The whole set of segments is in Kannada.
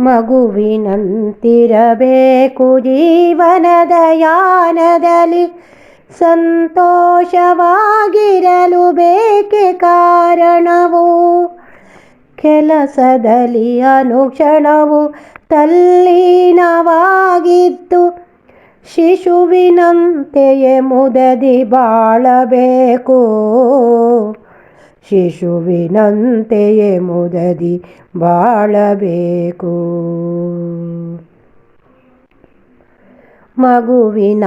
ಮಗುವಿನಂತಿರಬೇಕು ಜೀವನದ ಯಾನದಲ್ಲಿ ಸಂತೋಷವಾಗಿರಲು ಬೇಕೆ ಕಾರಣವು? ಕೆಲಸದಲ್ಲಿ ಅನುಕ್ಷಣವು ತಲ್ಲೀನವಾಗಿದ್ದು ಶಿಶುವಿನಂತೆಯೇ ಮುದದಿ ಬಾಳಬೇಕು. ಶಿಶುವಿನಂತೆಯೇ ಮುದದಿ ಬಾಳಬೇಕು. ಮಗುವಿನ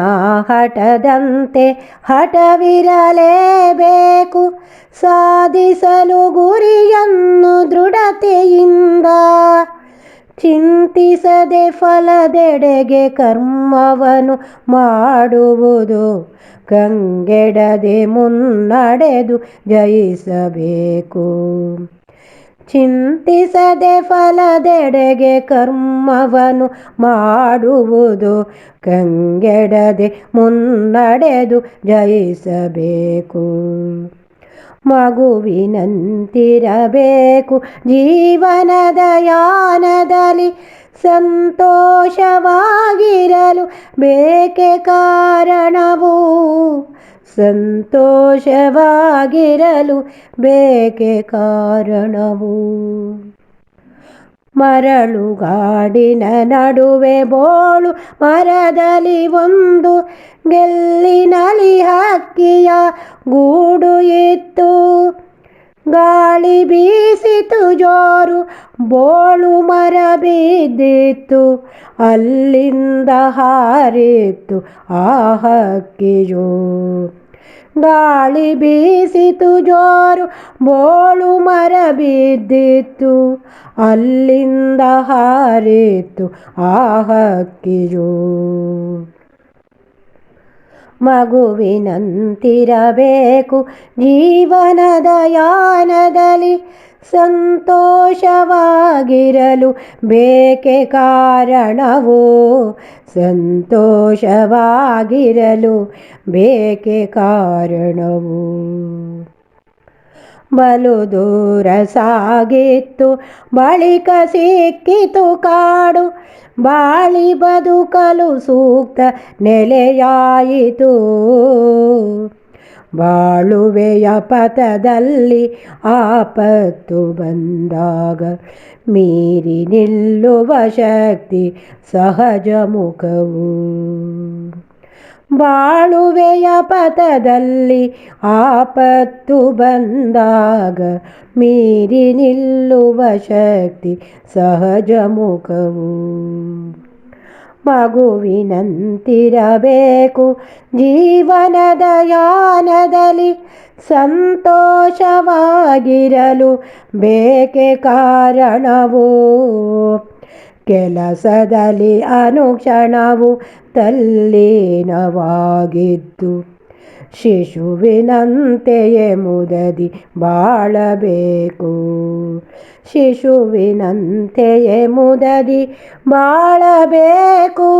ಹಠದಂತೆ ಹಠವಿರಲೇಬೇಕು. ಸಾಧಿಸಲು ಗುರಿಯನ್ನು ದೃಢತೆಯಿಂದ ಚಿಂತಿಸದೆ ಫಲದೆಡೆಗೆ ಕರ್ಮವನು ಮಾಡುವುದು. ಕಂಗೆಡದೆ ಮುನ್ನಡೆದು ಜಯಿಸಬೇಕು. ಚಿಂತಿಸದೆ ಫಲದೆಡೆಗೆ ಕರ್ಮವನು ಮಾಡುವುದು. ಕಂಗೆಡದೆ ಮುನ್ನಡೆದು ಜಯಿಸಬೇಕು. ಮಗುವಿನಂತಿರಬೇಕು. ಜೀವನದ ಯಾನದಲ್ಲಿ ಸಂತೋಷವಾಗಿರಲು ಬೇಕೆ ಕಾರಣವು ಸಂತೋಷವಾಗಿರಲು ಬೇಕೆ ಕಾರಣವು? ಮರಳುಗಾಡಿನ ನಡುವೆ ಬೋಳು ಮರದಲ್ಲಿ ಒಂದು ಗೆಲ್ಲಿನಲ್ಲಿ ಹಕ್ಕಿಯ ಗೂಡು ಇತ್ತು. ಗಾಳಿ ಬೀಸಿತು ಜೋರು ಬೋಳು ಮರ ಬಿದ್ದಿತ್ತು, ಅಲ್ಲಿಂದ ಹಾರಿತ್ತು ಆ ಹಕ್ಕಿಯೋ ಗಾಳಿ ಬೀಸಿತು ಜೋರು, ಬೋಳು ಮರ ಬಿದ್ದಿತ್ತು, ಅಲ್ಲಿಂದ ಹಾರಿತ್ತು ಆ ಹಕ್ಕಿಯು ಮಗುವಿನಂತಿರಬೇಕು. ಜೀವನದ ಯಾನದಲ್ಲಿ ಸಂತೋಷವಾಗಿರಲು ಬೇಕೆ ಕಾರಣವು? ಸಂತೋಷವಾಗಿರಲು ಬೇಕೆ ಕಾರಣವು? ಬಲು ದೂರ ಸಾಗಿತ್ತು. ಬಳಿಕ ಸಿಕ್ಕಿತು ಕಾಡು. ಬಾಳಿ ಬದುಕಲು ಸೂಕ್ತ ನೆಲೆಯಾಯಿತು. ಬಾಳುವೆಯ ಪಥದಲ್ಲಿ ಆಪತ್ತು ಬಂದಾಗ ಮೀರಿ ನಿಲ್ಲುವ ಶಕ್ತಿ ಸಹಜ ಮುಖವು. ಬಾಳುವೆಯ ಪಥದಲ್ಲಿ ಆಪತ್ತು ಬಂದಾಗ ಮೀರಿ ನಿಲ್ಲುವ ಶಕ್ತಿ ಸಹಜ ಮುಖವು. ಮಗುವಿನಂತಿರಬೇಕು ಜೀವನದ ಯಾನದಲ್ಲಿ ಸಂತೋಷವಾಗಿರಲು ಬೇಕೆ ಕಾರಣವು? ಕೆಲಸದಲ್ಲಿ ಅನುಕ್ಷಣವು ತಲ್ಲೀನವಾಗಿದ್ದು ಶಿಶುವಿನಂತೆಯೇ ಮುದದಿ ಬಾಳಬೇಕು. ಶಿಶುವಿನಂತೆಯೇ ಮುದದಿ ಬಾಳಬೇಕು.